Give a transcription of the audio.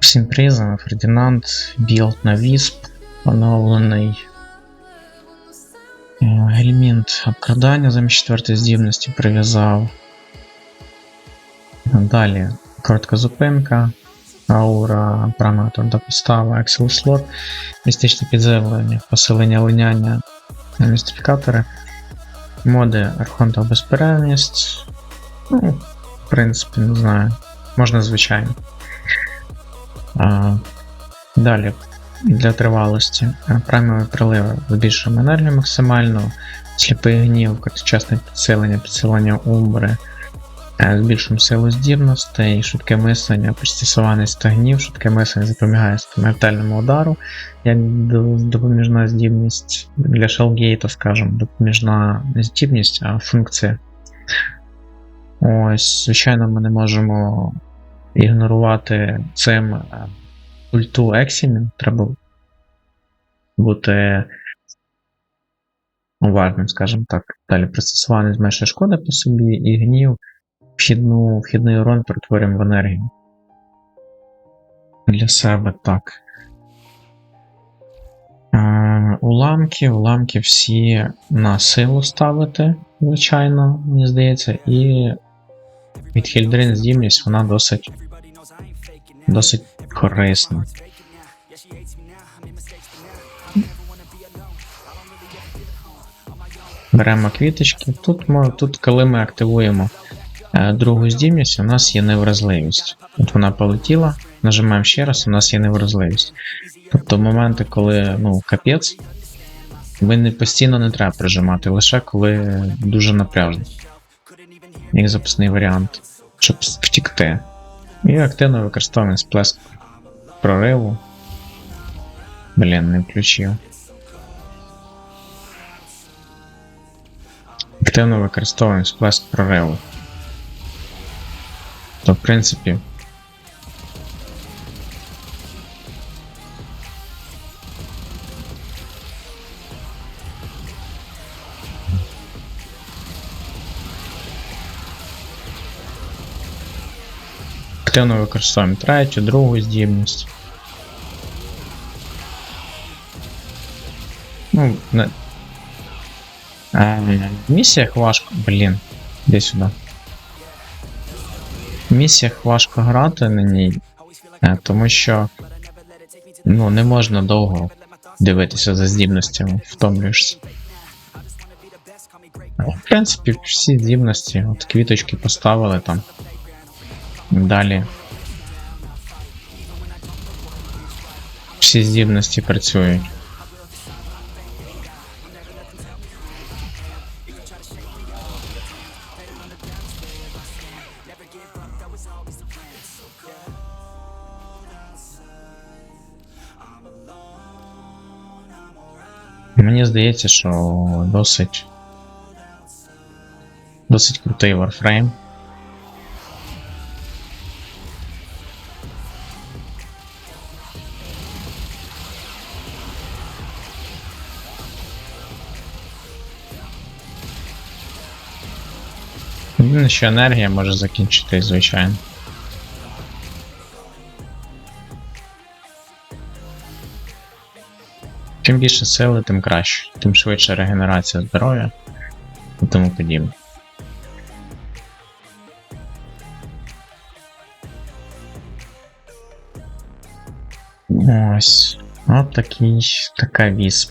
Всім призом, Фердинанд, білд на Вісп, оновлений. Е, Гельмінт обкрадання замість четвертої здібності прив'язав. Далі коротка зупинка, аура, параметр до підстави, Excel слот, містичне підземлення, посилення линяння містифікатори, моди Архонта безперервність. Ну, в принципі, не знаю. Можна звичайно. Далі для тривалості. Праймові приливи збільшуємо енергію максимально, сліпий гнів, короткочасне підсилення, підсилення умбри, е, збільшуємо силу здібностей, швидке мислення, пристосованість та гнів, швидке мислення запобігає смертельному удару, як допоміжна здібність для Шелгейта, скажімо, допоміжна не здібність, а функція. Ось, звичайно, ми не можемо ігнорувати цим е, ульту Ексімін. Треба бути уважним, скажімо так. Далі пристосування зменшує шкода по собі, і гнів вхідну, вхідний урон перетворюємо в енергію. Для себе так. Е, уламки, уламки всі на силу ставити, звичайно, мені здається, і від Хільдрин здібність вона досить досить корисна. Беремо квіточки. Тут, тут коли ми активуємо е, другу здібність, у нас є невразливість. От вона полетіла, нажимаємо ще раз, у нас є невразливість. Тобто моменти, коли ну, капець, ви не постійно не треба прижимати, лише коли дуже напряжно. Як запасний варіант, щоб втікти. І активно використовуємо сплеск прориву. Блін, не включив. Активно використовуємо сплеск прориву. То, в принципі. Активно використовуємо третю, другу здібність. Ну, не... Е, в місіях важко. Блін, іди сюди. В місіях важко грати на ній, е, тому що ну, не можна довго дивитися за здібностями, втомлюєшся. В принципі, всі здібності, от квіточки поставили там. Далі. Всі здібності працюють. Мені здається, що досить. Досить крутий Warframe. Єдине, що енергія може закінчитись, звичайно. Чим більше сили, тим краще, тим швидше регенерація здоров'я і тому подібне. Ось. От такий, така вісп.